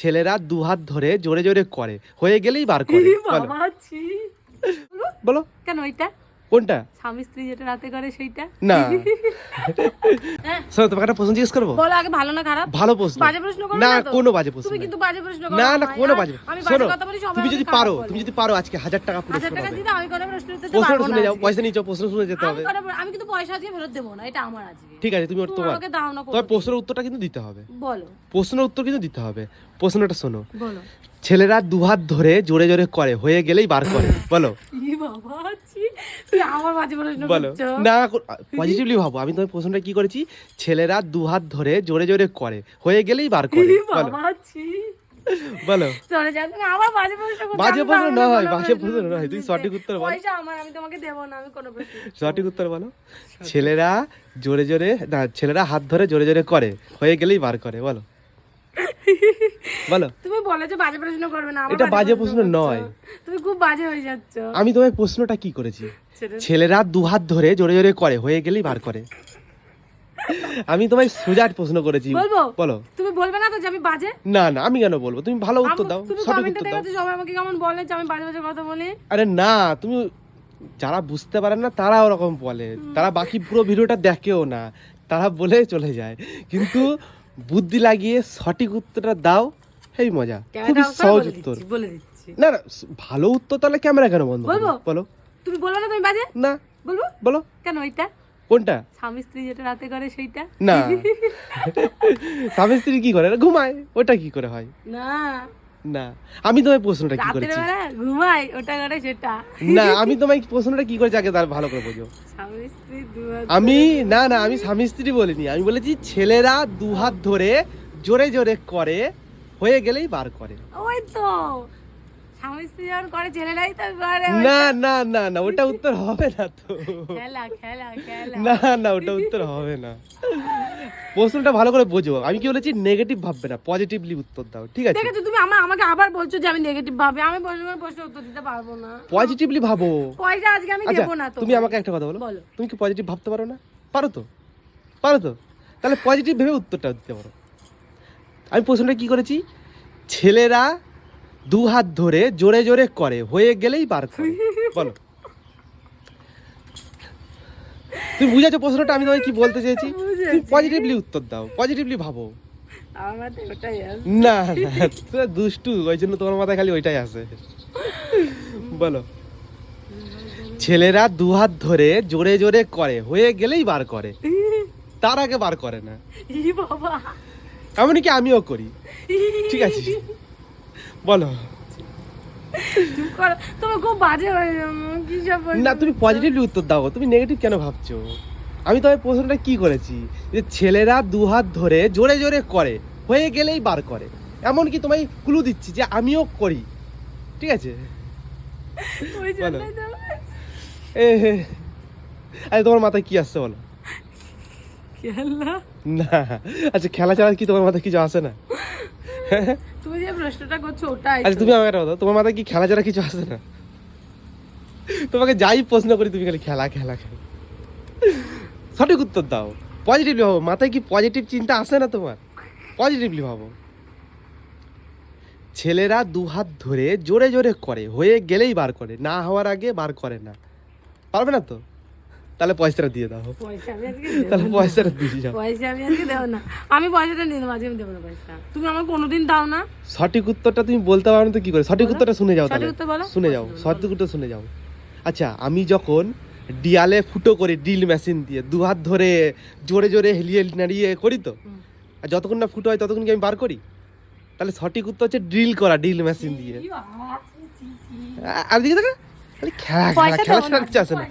ছেলেরা দু হাত ধরে জোরে জোরে করে। হয়ে গেলেই বার করে। বলো। বলো। কেন ওইটা কোনটা? স্বামী স্ত্রী যেটা রাতে করে সেইটা? না। হ্যাঁ। শোনো তোমাকে একটা প্রশ্ন জিজ্ঞেস করব? বলো আগে ভালো না খারাপ? ভালো প্রশ্ন। বাজে প্রশ্ন করবে না না কোনো বাজে প্রশ্ন তুমি কিন্তু বাজে প্রশ্ন করো। না না কোনো বাজে আমি বাজে শোনো তুমি যদি পারো তুমি যদি পারো আজকে হাজার টাকা হাজার টাকা আমি কোনো প্রশ্ন প্রশ্ন শুনে যাও। পয়সা নিচ্ছ প্রশ্ন শুনে যেতে হবে। আমি কিন্তু পয়সা ফেরত দেবো না এটা আমার আজকে। ঠিক আছে তুমি তোমার আমাকে দাও না তোমার প্রশ্নের উত্তরটা কিন্তু দিতে হবে। বলো। প্রশ্নের উত্তর কিন্তু দিতে হবে। প্রশ্নটা শোনো। বলো। ছেলেরা দু হাত ধরে জোরে জোরে করে হয়ে গেলেই বার করে। বলো। বলো। না পজিটিভলি ভাবো। আমি তোমার প্রশ্নটা কি করেছি? ছেলেরা দু হাত ধরে জোরে জোরে করে হয়ে গেলেই বার করে। বলো। বলো। বাজে প্রশ্ন না কোনো বাজে প্রশ্ন তুই সঠিক উত্তর বল। আমি তোমাকে দেবো না আমি কোনো সঠিক উত্তর বলো। ছেলেরা জোরে জোরে না ছেলেরা হাত ধরে জোরে জোরে করে হয়ে গেলেই বার করে বলো। বলো। তুমি বলে যে বাজে প্রশ্ন করবে না এটা বাজে প্রশ্ন নয়। তুমি খুব বাজে হয়ে যাচ্ছ। আমি তোমার প্রশ্নটা কি করেছি? ছেলেরা দু হাত ধরে জোরে জোরে করে হয়ে গেলেই বার করে। আমি তোমায় সুজাট প্রশ্ন করেছি। বলো। তুমি বলবে না তো যে আমি বাজে? না না আমি কেন বলব? তুমি ভালো উত্তর দাও সঠিক উত্তর দাও। সবাই আমাকে কেমন বলে যে আমি বাজে বাজে কথা বলি? আরে না তুমি যারা বুঝতে পারে না তারা ওরকম বলে। তারা বাকি পুরো ভিডিওটা দেখেও না। তারা বলে চলে যায়। কিন্তু বুদ্ধি লাগিয়ে সঠিক উত্তরটা দাও হেই মজা। খুবই সহজ উত্তর। বলে দিচ্ছি। না না ভালো উত্তর তাহলে ক্যামেরা কেন বন্ধ? বলো। তুমি বলো না তুমি বাজে? না। বলব? বলো। কেন ওইটা? কোনটা? স্বামী স্ত্রী যেটা রাতে করে সেইটা? না। স্বামী স্ত্রী কি করে? ঘুমায় ওটা কি করে হয়? না। না আমি তোমায় প্রশ্নটা কি করেছি? ঘুমাই ওটা করে সেটা। না আমি তোমায় প্রশ্নটা কি করেছি আগে তার ভালো করে বোঝো। আমি না না আমি স্বামী স্ত্রী বলিনি। আমি বলেছি ছেলেরা দু হাত ধরে জোরে জোরে করে হয়ে গেলেই বার করে। ওই তো। স্বামী স্ত্রী যখন করে ছেলেরাই তো করে না না না না ওটা উত্তর হবে না তো। খেলা খেলা খেলা। না না ওটা উত্তর হবে না। প্রশ্নটা ভালো করে বোঝো। আমি কি বলেছি? নেগেটিভ ভাববে না পজিটিভলি উত্তর দাও ঠিক আছে? দেখেছ তুমি আমার আমাকে আবার বলছো যে আমি নেগেটিভ ভাবে। আমি প্রশ্ন প্রশ্ন উত্তর দিতে পারব না। পজিটিভলি ভাবো। পয়সা আজকে আমি আচ্ছা দেবো না তো। তুমি আমাকে একটা কথা বলো। তুমি কি পজিটিভ ভাবতে পারো না? পারো তো। পারো তো। তাহলে পজিটিভ ভেবে উত্তরটা দিতে পারো। আমি প্রশ্নটা কি করেছি? ছেলেরা দু হাত ধরে জোরে জোরে করে হয়ে গেলেই বার করে। বলো। তুমি বুঝেছ প্রশ্নটা? আমি তোমায় কি বলতে চেয়েছি। পজিটিভলি উত্তর দাও পজিটিভলি ভাবো। আছে। না না দুষ্টু ওই জন্য তোমার মাথায় খালি ওইটাই আসে বলো। ছেলেরা দু হাত ধরে জোরে জোরে করে হয়ে গেলেই বার করে। তার আগে বার করে না। এমনকি আমিও করি। ঠিক আছে। বলো। চুপ করো। তুমি খুব বাজে? না তুমি পজিটিভলি উত্তর দাও। তুমি নেগেটিভ কেন ভাবছ? আমি তোমার প্রশ্নটা কি করেছি? যে ছেলেরা দু হাত ধরে জোরে জোরে করে হয়ে গেলেই বার করে। এমনকি তোমায় ক্লু দিচ্ছি যে আমিও করি। ঠিক আছে। আরে তোমার মাথায় কি আসছে বলো? খেলা? না। আচ্ছা খেলা ছাড়া কি তোমার মাথায় কিছু আসে না? তুমি যে প্রশ্নটা করছ ওটাই আচ্ছা তুমি আমাকে কথা তোমার মাথায় কি খেলা ছাড়া কিছু আসে না? তোমাকে যাই প্রশ্ন করি তুমি খালি খেলা খেলা খেলা। সঠিক উত্তর দাও। পজিটিভলি ভাবো মাথায় কি পজিটিভ চিন্তা আসে না তোমার? পজিটিভলি ভাবো। ছেলেরা দু হাত ধরে জোরে জোরে করে হয়ে গেলেই বার করে না হওয়ার আগে বার করে না। পারবে না তো? তাহলে পয়সাটা দিয়ে দাও। তাহলে পয়সাটা দিয়ে যাও। পয়সা আমি আজকে দেবো না। আমি পয়সাটা নিয়ে নেব আজকে আমি দেবো না পয়সা তুমি আমার কোনোদিন দাও না। সঠিক উত্তরটা তুমি বলতে পারো না তো কি করে? সঠিক উত্তরটা শুনে যাও সঠিক তাহলে উত্তর বলো। শুনে যাও। সঠিক উত্তর শুনে যাও। আচ্ছা আমি যখন ডিয়ালে ফুটো করি ড্রিল মেশিন দিয়ে দু হাত ধরে জোরে জোরে হেলিয়ে নাড়িয়ে করি তো আর যতক্ষণ না ফুটো হয় ততক্ষণ কি আমি বার করি? তাহলে সঠিক উত্তর হচ্ছে ড্রিল করা ড্রিল মেশিন দিয়ে। আর দিকে দেখা খালি খেলা খেলা আসে না।